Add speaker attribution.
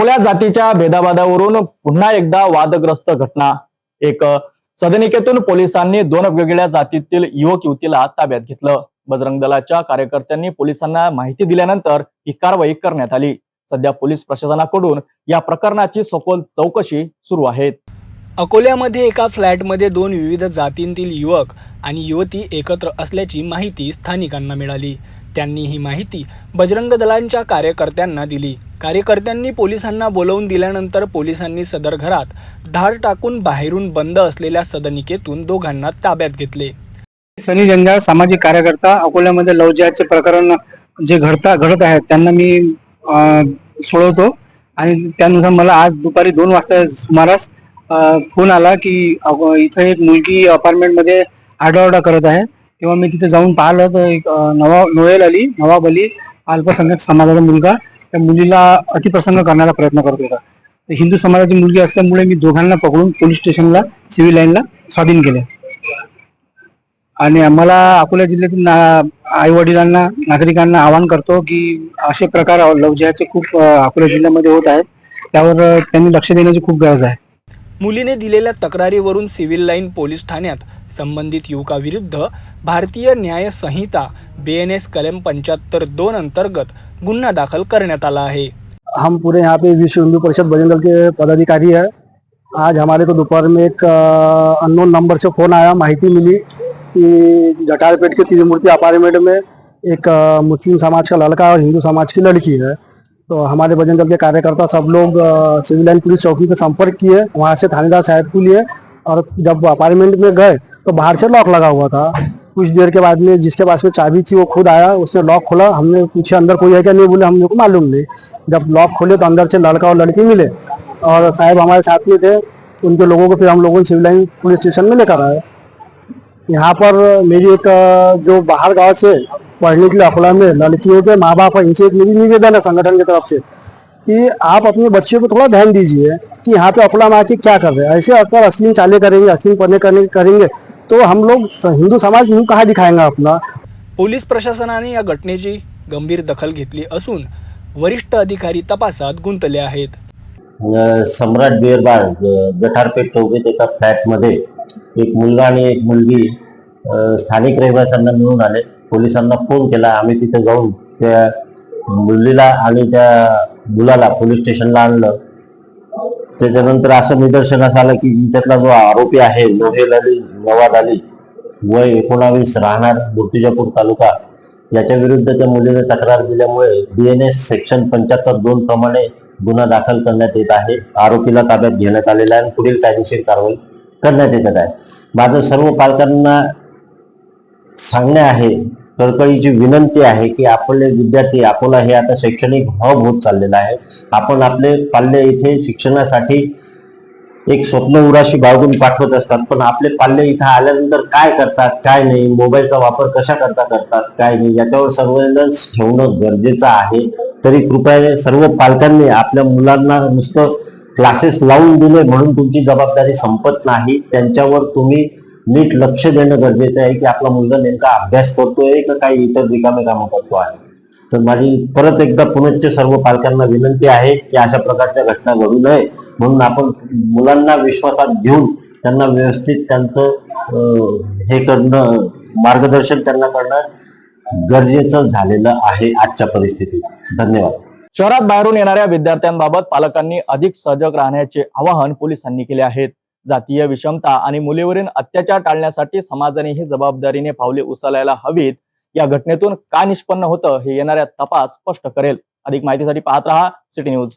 Speaker 1: अकोल्या जातीच्या भेदाबादावरून पुन्हा एकदा वादग्रस्त घटना. एक सदनिकेतून पोलिसांनी दोन वेगवेगळ्या जातीतील युवक युवतीला ताब्यात घेतलं. बजरंग दलाच्या कार्यकर्त्यांनी पोलिसांना माहिती दिल्यानंतर ही कारवाई करण्यात आली. सध्या पोलीस प्रशासनाकडून या प्रकरणाची सखोल चौकशी सुरू आहे
Speaker 2: अकोल्यामध्ये एका फ्लॅटमध्ये दोन विविध जातींतील युवक आणि युवती एकत्र असल्याची माहिती स्थानिकांना मिळाली. त्यांनी ही माहिती बजरंग दलांच्या कार्यकर्त्यांना दिली. कार्यकर्त्यांनी पोलिसांना बोलवून दिल्यानंतर पोलिसांनी सदर घरात धाड टाकून बाहेरून बंद असलेल्या सदनिकेतून दोघांना ताब्यात घेतले.
Speaker 3: सनी जंजाळ सामाजिक कार्यकर्ता अकोल्यामध्ये लवजियाचे प्रकरण जे घडता घडत आहेत त्यांना मी सोडवतो. आणि त्यानुसार मला आज दुपारी दोन वाजता सुमारास फोन आला की इथं एक मुलगी अपार्टमेंटमध्ये आरडाओरडा करत आहे. तेव्हा मी तिथे जाऊन पाहिलं तर एक नवा नोएल अली नवाब अली अल्पसंख्याक समाजाचा मुलगा. त्या मुलीला अतिप्रसंग करण्याचा प्रयत्न करत होता. तर हिंदू समाजाची मुलगी असल्यामुळे मी दोघांना पकडून पोलीस स्टेशनला सिव्हिल लाईनला स्वाधीन केले. आणि मला अकोला जिल्ह्यातील आई वडिलांना नागरिकांना आवाहन करतो की असे प्रकार लवजयाचे खूप अकोला जिल्ह्यामध्ये होत आहेत. त्यावर त्यांनी लक्ष देण्याची खूप गरज आहे.
Speaker 2: मुलीने दिलेल्या तक्रारीवरून सिव्हिल लाईन पोलीस ठाण्यात संबंधित युवकाविरुद्ध भारतीय न्याय संहिता बी एन एस कलम पंच्याहत्तर दोन अंतर्गत गुन्हा दाखल करण्यात आला आहे.
Speaker 4: हम पूरे यहाँ पे विश्व हिंदू परिषद बजरंग के पदाधिकारी है। आज हमारे को दोपहर में एक अननोन नंबर से फोन आया माहिती मिली कि जटारपेट के त्रिमूर्ति अपार्टमेंट में एक मुस्लिम समाज का लड़का और हिंदू समाज की लड़की है। तो हमारे बजरंग दल के कार्यकर्ता सब लोग सिविल लाइन पुलिस चौकी पे संपर्क किए, वहाँ से थानेदार साहब को लिए और जब अपार्टमेंट में गए तो बाहर से लॉक लगा हुआ था। कुछ देर के बाद में जिसके पास में चाबी थी, वो खुद आया, उसने लॉक खोला। हमने पूछे, अंदर कोई है क्या? नहीं बोले हम लोग को मालूम नहीं। जब लॉक खोले तो अंदर से लड़का और लड़की मिले और साहब हमारे साथ में थे। उनके लोगों को फिर हम लोगों ने सिविल लाइन पुलिस स्टेशन में लेकर आए। यहाँ पर मेरी एक जो बाहर गाँव से पढ़ने के लिए अकोला में लड़कियों के माँ बाप इनसे एक मेरी निवेदन है संगठन की तरफ से कि आप अपने बच्चों को थोड़ा ध्यान दीजिए कि यहाँ पे अकोला में आके क्या कर रहे हैं। ऐसे अगर अश्लील चाले करेंगे अश्लील पढ़ने करने करेंगे तो हम लोग हिंदू समाज मुंह कहाँ दिखाएंगे अपना?
Speaker 2: पोलीस प्रशासनाने या घटनेची गंभीर दखल घेतली असून वरिष्ठ अधिकारी तपासात गुंतले आहेत.
Speaker 5: सम्राट बिअर बार ज- जठारपेठ चौकीत एका फ्लॅटमध्ये एक मुलगा आणि एक मुलगी स्थानिक रहिवाशांना मिळून आले. पोलिसांना फोन केला. आम्ही तिथे जाऊन त्या मुलीला आणि त्या मुलाला पोलीस स्टेशनला आणलं. त्याच्यानंतर असं निदर्शनास आलं की हिच्यातला जो आरोपी आहे लोहेल अली नवाद अली वय एकोणावीस राहणार मूर्तिजापूर तालुका. याच्या विरुद्ध त्या मुलीने तक्रार दिल्यामुळे बीएनएस सेक्शन पंच्याहत्तर दोन प्रमाणे गुन्हा दाखल करण्यात येत आहे. आरोपीला ताब्यात घेण्यात आलेला आहे आणि पुढील कायदेशीर कारवाई करण्यात येत आहे. माझं सर्व पालकांना सांगणे आहे कळकळीची विनंती आहे की आपले विद्यार्थी अकोला हे आता शैक्षणिक हब होत चाललेलं आहे. आपण आपले पाल्य इथे शिक्षणासाठी एक स्वप्न उराशी बाळगून पाठवत असतात. पण आपले पाल्य इथं आल्यानंतर काय करतात काय नाही? मोबाईलचा वापर कशा करता करतात काय नाही? याच्यावर सर्वेलन्स ठेवणं गरजेचं आहे. तरी कृपया सर्व पालकांनी आपल्या मुलांना नुसतं क्लासेस लावून दिले म्हणून तुमची जबाबदारी संपत नाही. त्यांच्यावर तुम्ही नीट लक्ष देणं गरजेचं आहे की आपला मुलगा नेमका अभ्यास करतोय का काही इतर रिकामे कामं करतो आहे. तर माझी परत एकदा पुनश्च सर्व पालकांना विनंती आहे की अशा प्रकारच्या घटना घडू नये. म्हणून आपण मुलांना विश्वासात घेऊन त्यांना व्यवस्थित त्यांचं हे करणं मार्गदर्शन त्यांना करणं गरजेचं झालेलं आहे आजच्या परिस्थितीत. धन्यवाद.
Speaker 1: शहरात बाहेरून येणाऱ्या विद्यार्थ्यांबाबत पालकांनी अधिक सजग राहण्याचे आवाहन पोलिसांनी केले आहेत. जातीय विषमता आणि मुलीवरील अत्याचार टाळण्यासाठी समाजाने ही जबाबदारीने पावले उचलायला हवीत. या घटनेतून काय निष्पन्न होतं हे येणाऱ्या तपास स्पष्ट करेल. अधिक माहितीसाठी पाहत रहा सिटी न्यूज.